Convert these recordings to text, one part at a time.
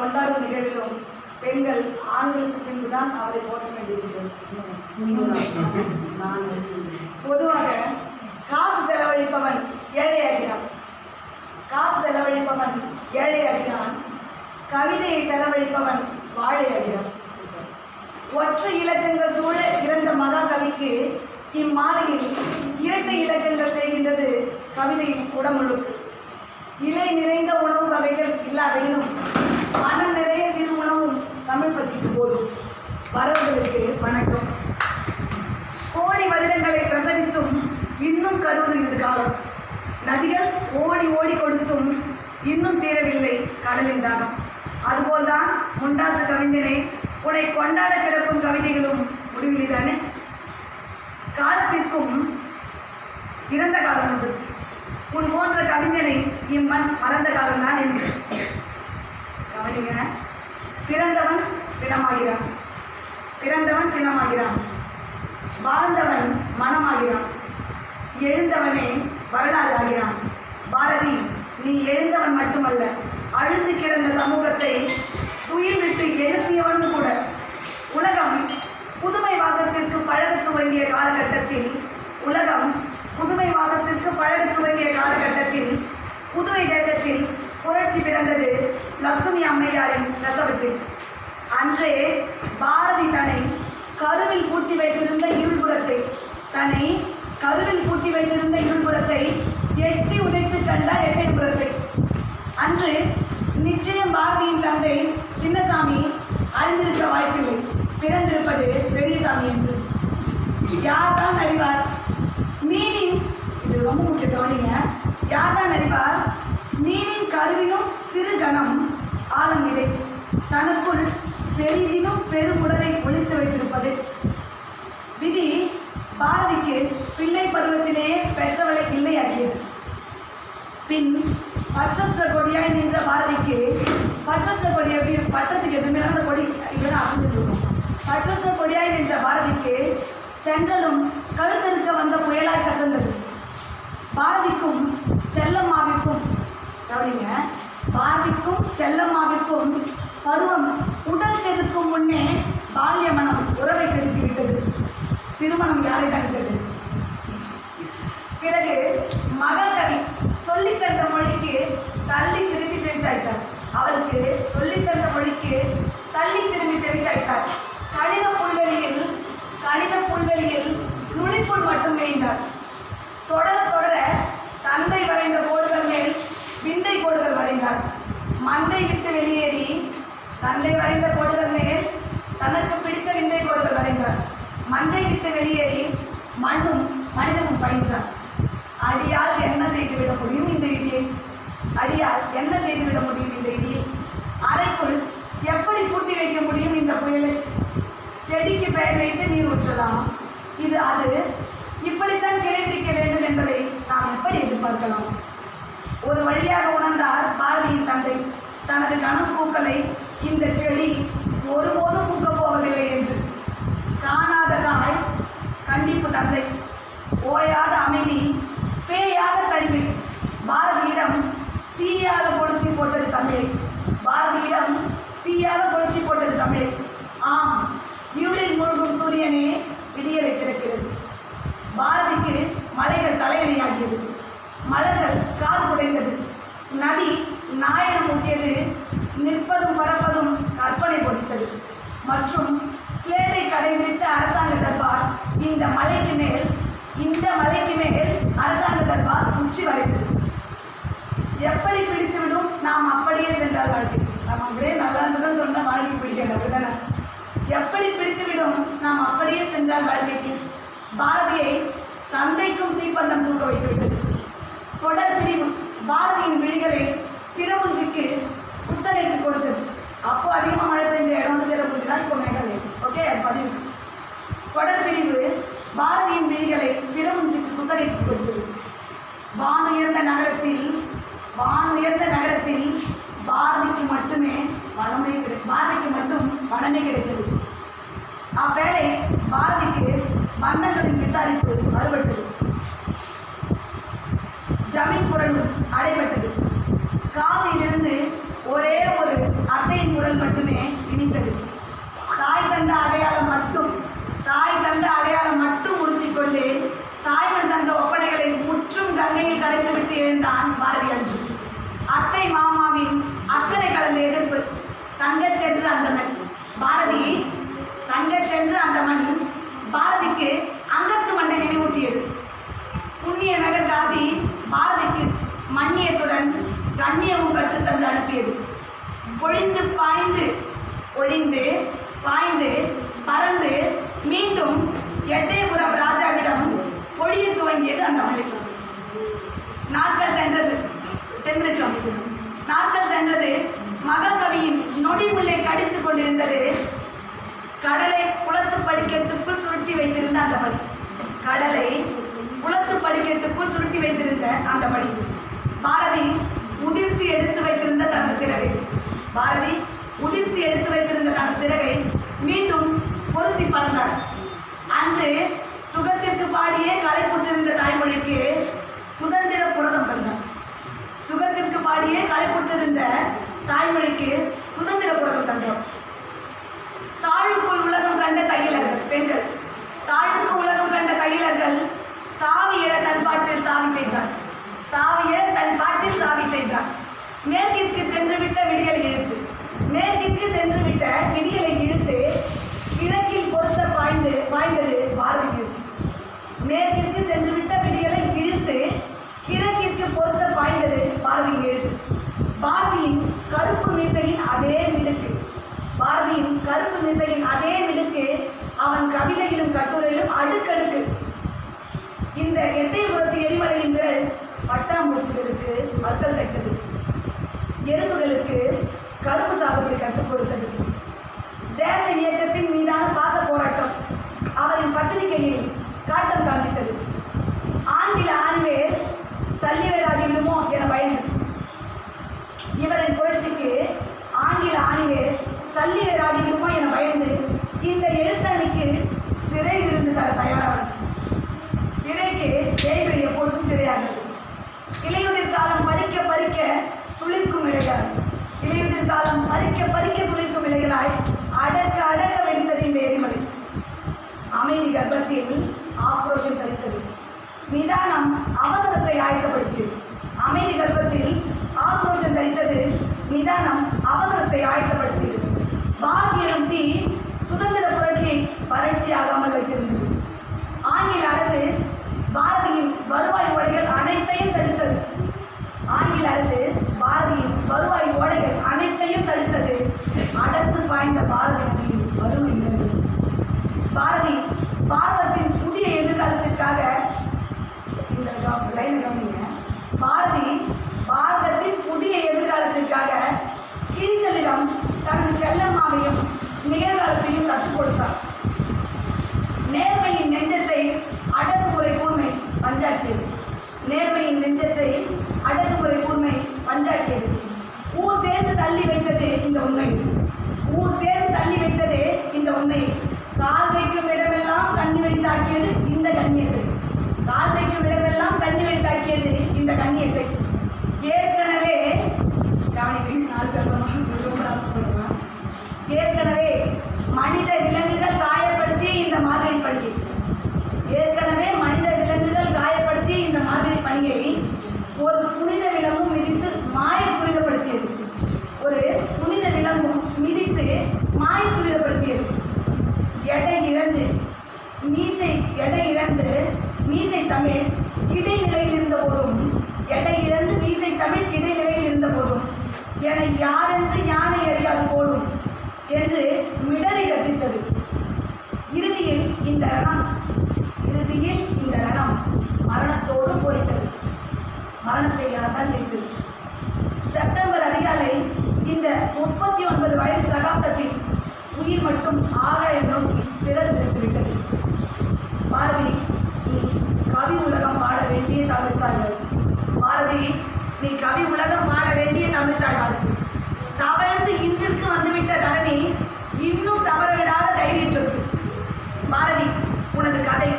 கொண்டாடும் நிகழ்விலும் பெண்கள் ஆண்களுக்கு பின்புதான் அவரை போற்ற வேண்டியிருக்கிறது பொதுவாக காசு செலவழிப்பவன் ஏழையாகிறான் காசு செலவழிப்பவன் ஏழையாகிறான் கவிதையை செலவழிப்பவன் வாழையாகிறான் ஒற்றை இலக்கங்கள் சூழ இறந்த மகாகவிக்கு இம்மாலையில் இரட்டை இலக்கங்கள் செய்கின்றது கவிதையின் குடமுழுக்கு. இலை நிறைந்த உணவு வகைகள் இல்லாவிடனும் மனம் நிறைய சிறு உணவும் தமிழ் பசிக்கு போதும். வரவர்களுக்கு வணக்கம். கோடி வருடங்களை பிரசனித்தும் இன்னும் கருவுகிறது காலம். நதிகள் ஓடி ஓடி கொடுத்தும் இன்னும் தீரவில்லை கடலின் தாகம். அதுபோல்தான் முண்டாசு கவிஞனே உன்னை கொண்டாட பிறக்கும் கவிதைகளும் முடிவில்லைதானே காலத்திற்கும் இறந்த காலம் உண்டு. உன் போன்ற கவிஞனை இம்மண் மறந்த காலம்தான் என்று. கவனிங்க பிறந்தவன் பிணமாகிறான். பிறந்தவன் பிணமாகிறான். வாழ்ந்தவன் மனமாகிறான். எழுந்தவனே வரலாறு ஆகிறான். பாரதி நீ எழுந்தவன் மட்டுமல்ல அழுந்து கிடந்த சமூகத்தை துயில் விட்டு எழுப்பியவனும் கூட. உலகம் புதுமை வாசத்திற்கு பழக துவங்கிய காலகட்டத்தில் உலகம் புதுமை வாசத்திற்கு பழக துவங்கிய காலகட்டத்தில் புதுவை தேசத்தில் புரட்சி பிறந்தது லக்குமி அம்மையாரின் பிரசவத்தில். அன்றே பாரதி தன்னை கருவில் பூட்டி வைத்திருந்த இருள்புறத்தை தன்னை கருவில் பூட்டி வைத்திருந்த இருள்புறத்தை எட்டி உதைத்து கண்டார் எட்டைப்புறத்தை அன்று நிச்சயம் பாரதியின் தந்தை சின்னசாமி அறிந்திருக்க வாய்ப்பில்லை. பிறந்திருப்பது பெரியசாமி என்று. யார் தான் அறிவார்? மீனின் இது ரொம்ப முக்கிய கவனிங்க. யார் தான் அறிவார் மீனின் கருவினும் சிறு கணம் ஆழம் இதை தனக்குள் பெரிதினும் பெருமுடலை ஒழித்து வைத்திருப்பது. விதி பாரதிக்கு பிள்ளை பருவத்திலேயே பெற்றவளை இல்லையாக்கியது. பின் பற்றற்ற கொடியாய் நின்ற பாரதிக்கு பற்றற்ற கொடி எப்படி பட்டத்துக்கு எதுவுமே அந்த கொடி இப்படிதான் அமைஞ்சிட்டு இருக்கும் பற்றற்ற கொடியாய் நின்ற பாரதிக்கு தென்றலும் கழுத்தெடுக்க வந்த புயலாய் கசந்தது. பாரதிக்கும் செல்லம்மாவிற்கும் கவனிங்க பாரதிக்கும் செல்லம்மாவிற்கும் பருவம் உடல் செதுக்கும் முன்னே பால்ய மனம் உறவை செதுக்கி விட்டது திருமணம் யாரை தடுத்தது? பிறகு மகள் கவி தந்த மொழிக்கு தள்ளி திரும்பி செவிசாய்த்தார். அவருக்கு சொல்லித் தந்த மொழிக்கு தள்ளி திரும்பி செவிசாய்த்தார் கணித புல்வெளியில் கணித புல்வெளியில் நுனிப்புள் மட்டும் மேய்ந்தார் தொடர தொடர தந்தை வரைந்த கோடுகள் மேல் விந்தை கோடுகள் வரைந்தார் மந்தை விட்டு வெளியேறி தந்தை வரைந்த கோடுகள் மேல் தனக்கு பிடித்த விந்தை கோடுகள் வரைந்தார். மந்தை விட்டு வெளியேறி மண்ணும் மனிதனும் பயின்றார் அடியால் என்ன செய்துவிட முடியும் இந்த இடியை? அடியால் என்ன செய்துவிட முடியும் இந்த இடியை? அறைக்குள் எப்படி பூட்டி வைக்க முடியும் இந்த புயலை? செடிக்கு பெயர் வைத்து நீர் ஊற்றலாம். இது அது இப்படித்தான் கிளை வேண்டும் என்பதை நாம் எப்படி எதிர்பார்க்கலாம்? ஒரு வழியாக உணர்ந்தார் பாரதியின் தந்தை. தனது கணக்கு பூக்களை மற்றும் ஸ்லேட்டை கடைபிடித்த அரசாங்க தர்பார் இந்த மலைக்கு மேல் இந்த மலைக்கு மேல் அரசாங்க தர்பார் உச்சி வரைந்தது எப்படி பிடித்துவிடும்? நாம் அப்படியே சென்றால் வாழ்க்கை. நம்ம அப்படியே நல்லா இருந்ததுன்னு சொன்னால் வாழ்க்கை பிடிக்காது அப்படிதானே எப்படி பிடித்துவிடும்? நாம் அப்படியே சென்றால் வாழ்க்கைக்கு. பாரதியை தந்தைக்கும் தீப்பந்தம் தூக்க வைத்துவிட்டது. தொடர் பிரிவு பாரதியின் விழிகளை சிறமுஞ்சிக்கு குத்தகைக்கு கொடுத்தது. அப்போ அதிகமாக மழை பெஞ்ச இடம் வந்து சேர தான் இப்போ மேகாலயா. ஓகே பதிவு. தொடர் பிரிவு பாரதியின் விழிகளை சிறமுஞ்சிக்கு குத்தகைக்கு கொடுத்தது. வான் உயர்ந்த நகரத்தில் வான் உயர்ந்த நகரத்தில் பாரதிக்கு மட்டுமே வளமே கிடை பாரதிக்கு மட்டும் வளமே கிடைத்தது. அவ்வேளை பாரதிக்கு மன்னர்களின் விசாரிப்பு மறுபட்டது ஜமீன் குரலும் அடைபட்டது. காசியிலிருந்து ஒரே ஒரு அத்தையின் குரல் மட்டுமே இணைந்தது தாய் தந்த அடையாளம் மட்டும் தாய் தந்த அடையாளம் மட்டும் உடுத்திக் கொண்டு தாய்மன் தந்த ஒப்படைகளை முற்றும் கங்கையில் கடைந்துவிட்டு எழுந்தான் பாரதி அன்று அத்தை மாமாவின் அக்கறை கலந்த எதிர்ப்பு தங்க சென்று அந்த மண். பாரதி தங்க சென்று அந்த மண் பாரதிக்கு அங்கத்து மண்ணை நினைவூட்டியது. புண்ணிய நகர் காசி பாரதிக்கு மண்ணியத்துடன் கண்ணியமும் கற்றுத்தந்து அனுப்பியது. பொழிந்து பாய்ந்து ஒழிந்து பாய்ந்து பறந்து மீண்டும் எட்டயபுரம் ராஜாவிடம் பொழிய துவங்கியது அந்த மனிதன். நாட்கள் சென்றது. தென்னிச்சு அமைச்சர். நாட்கள் சென்றது. மகாகவியின் நொடிமுள்ளை கடித்துக் கொண்டிருந்தது. கடலை குளத்து படிக்கட்டுக்குள் சுருட்டி வைத்திருந்த அந்த படி கடலை குளத்து படிக்கட்டுக்குள் சுருட்டி வைத்திருந்த அந்த படி பாரதி உதிர்த்து எடுத்து வைத்திருந்த தனது சிறகை. பாரதி உதிர்த்து எடுத்து வைத்திருந்த தனது சிறகை மீண்டும் பொருத்தி பறந்தார். அன்று சுகத்திற்கு பாடியே களைப்புற்றிருந்த தாய்மொழிக்கு சுதந்திர புரதம் தந்தார் சுகத்திற்கு பாடியே களைப்புற்றிருந்த தாய்மொழிக்கு சுதந்திர புரதம் தந்தோம் தாழுக்குள் உலகம் கண்ட தையலர்கள் பெண்கள் தாழுக்கு உலகம் கண்ட தையலர்கள் தாவிய தன் பாட்டில் சாவி செய்தார் தாவிய தன் பாட்டில் சாவி செய்தார் மேற்கிற்கு சென்றுவிட்ட விடியலை இழுத்து மேற்கிற்கு சென்றுவிட்ட விடியலை இழுத்து கிழக்கில் பொருத்த பாய்ந்து பாய்ந்தது பாரதிக்கு மேற்கிற்கு சென்றுவிட்ட பிடிகளை இழுத்து கிழக்கிற்கு பொருத்த பாய்ந்தது பாரதியின் எழுத்து. பாரதியின் கருப்பு மீசையின் அதே மிடுக்கு. பாரதியின் கருப்பு மிசையின் அதே மிடுக்கு அவன் கவிதையிலும் கட்டுரையிலும் அடுக்கடுக்கு. இந்த எட்டயபுரத்து எரிமலையின் விரல் பட்டாம்பூச்சிகளுக்கு மக்கள் தைத்தது. எறும்புகளுக்கு கருப்பு சாப்பிட்டு கற்றுக் ஆணிவேர் சல்லிவேராகி என பயந்து இந்த எழுத்தணிக்கு சிறை விருந்து தர தயாரானது. இறைக்கு தேய்கள் எப்பொழுதும் சிறையாகிறது. இலையுதிர் காலம் பறிக்க பறிக்க துளிர்க்கும் இலைகள் இலையுதிர் காலம் பறிக்க பறிக்க துளிர்க்கும் இலைகளாய் அடக்க அடக்க வெடித்தது இந்த எரிமலை. அமைதி கர்ப்பத்தில் ஆக்ரோஷம் தரித்தது. நிதானம் அவசரத்தை ஆயத்தப்படுத்தியது. அமைதி கர்ப்பத்தில் ஆக்ரோஷம் தரித்தது. நிதானம் அவசரத்தை ஆயத்தப்படுத்தியது. பாரதியம் தீ சுதந்திர புரட்சியை வறட்சியாகாமல் வைத்திருந்தது. ஆங்கில அரசு பாரதியின் வருவாய் ஓடைகள் அனைத்தையும் தடுத்தது. ஆங்கில அரசு பாரதியின் வருவாய் ஓடைகள் அனைத்தையும் தடுத்தது. அடர்த்து பாய்ந்த பாரதி வறுமை இருந்தது பாரதி பாரதத்தின் புதிய எதிர்காலத்திற்காக இந்த லைன் கவனிங்க. பாரதி பாரதத்தின் புதிய எதிர்காலத்திற்காக கிழிசலிடம் தன் செல்லம்மாவையும் நிகழ்காலத்தையும் கற்றுக் கொடுத்தார். நேர்மையின் நெஞ்சத்தை அடக்குமுறை கூர்மை பஞ்சாக்கியது. நேர்மையின் நெஞ்சத்தை அடக்குமுறை கூர்மை பஞ்சாக்கியது. ஊர் சேர்ந்து தள்ளி வைத்தது இந்த உண்மை. ஊர் சேர்ந்து தள்ளி வைத்தது இந்த உண்மை. கால் வைக்கும் இடமெல்லாம் கண்ணி வெடித்தாக்கியது இந்த கண்ணியத்தை. கால் வைக்கும் இடமெல்லாம் கண்ணி வெடித்தாக்கியது இந்த கண்ணியத்தை. ஏற்கனவே கவனிப்பின் நாள் கற்பனை மனித விலங்குகள் காயப்படுத்தி இந்த மார்கழி பணியை. ஏற்கனவே மனித விலங்குகள் காயப்படுத்தி இந்த மார்கழி பணியை ஒரு புனித விலங்கும் மிதித்து மாய துரிதப்படுத்தியது. ஒரு புனித விலங்கும் மிதித்து மாய துரிதப்படுத்தியது. எடை இழந்து மீசை எடை இழந்து மீசை தமிழ் இடைநிலையில் இருந்த போதும் எடை இழந்து மீசை தமிழ் இடைநிலையில் இருந்த போதும் என யாரென்று யானை அறியாது போடும் என்று மிடறி ரசித்தது. இறுதியில் இந்த ரணம் இறுதியில் இந்த ரணம் மரணத்தோடு போரிட்டது மரணத்தை யார்தான் செய்தது செப்டம்பர் அதிகாலை இந்த முப்பத்தி ஒன்பது வயது சகாப்தத்தில் உயிர் மட்டும் ஆகாய நோக்கி சிறகு விட்டது பாரதி நீ கவி உலகம் பாட வேண்டிய தமிழ்த்தாய்கள். பாரதி நீ கவி உலகம் பாட வேண்டிய தமிழ்த்தாய்கள். தவழ்ந்து இன்றிற்கு வந்துவிட்ட தரணி இன்னும் தவறவிடாத தைரிய சொத்து. பாரதி உனது கதை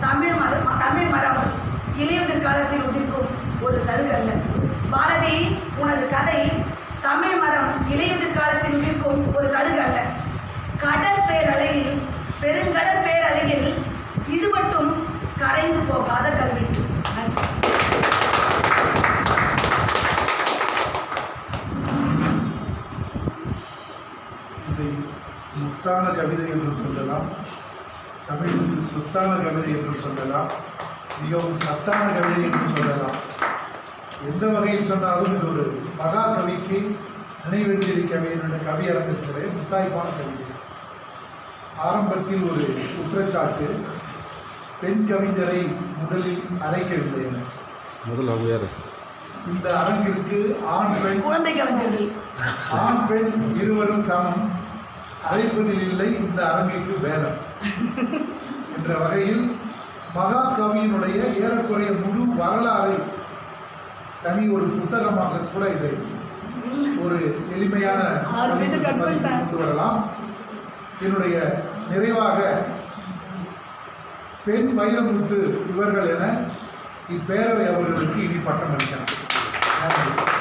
தமிழ் மரம் தமிழ் மரம் இளையுதிர் காலத்தில் உதிர்க்கும் ஒரு சருகல்ல. பாரதி உனது கதை தமிழ் மரம் இளையுதிர் காலத்தில் உதிர்க்கும் ஒரு சருகல்ல. கடல் பேரலையில் பெருங்கடல் பேரலையில் இதுவட்டும் கரைந்து போகாத கல்வெட்டு. நன்றி. முத்தான கவிதை என்று சொல்லலாம். தமிழுக்கு சொத்தான கவிதை என்று சொல்லலாம். மிகவும் சத்தான கவிதை என்று சொல்லலாம். எந்த வகையில் சொன்னாலும் இது ஒரு மகா கவிக்கு நினைவெஞ்சலி கவியனுடைய கவி அரங்கத்திலே முத்தாய்ப்பான கவிதை. ஆரம்பத்தில் ஒரு குற்றச்சாட்டு பெண் கவிஞரை முதலில் அழைக்கவில்லை என. யார் இந்த அரங்கிற்கு ஆண் பெண் குழந்தை கவிஞர்கள். ஆண் பெண் இருவரும் சமம். அழைப்பதில் இல்லை இந்த அரங்கிற்கு வேதம். என்ற வகையில் மகாகவியினுடைய ஏறக்குறைய முழு வரலாறை தனி ஒரு புத்தகமாக கூட இதை ஒரு எளிமையான. கொண்டு வரலாம். என்னுடைய நிறைவாக பெண் வைரமுத்து இவர்கள் என இப்பேரவை அவர்களுக்கு இனி பட்டம் அளிக்கலாம் நன்றி.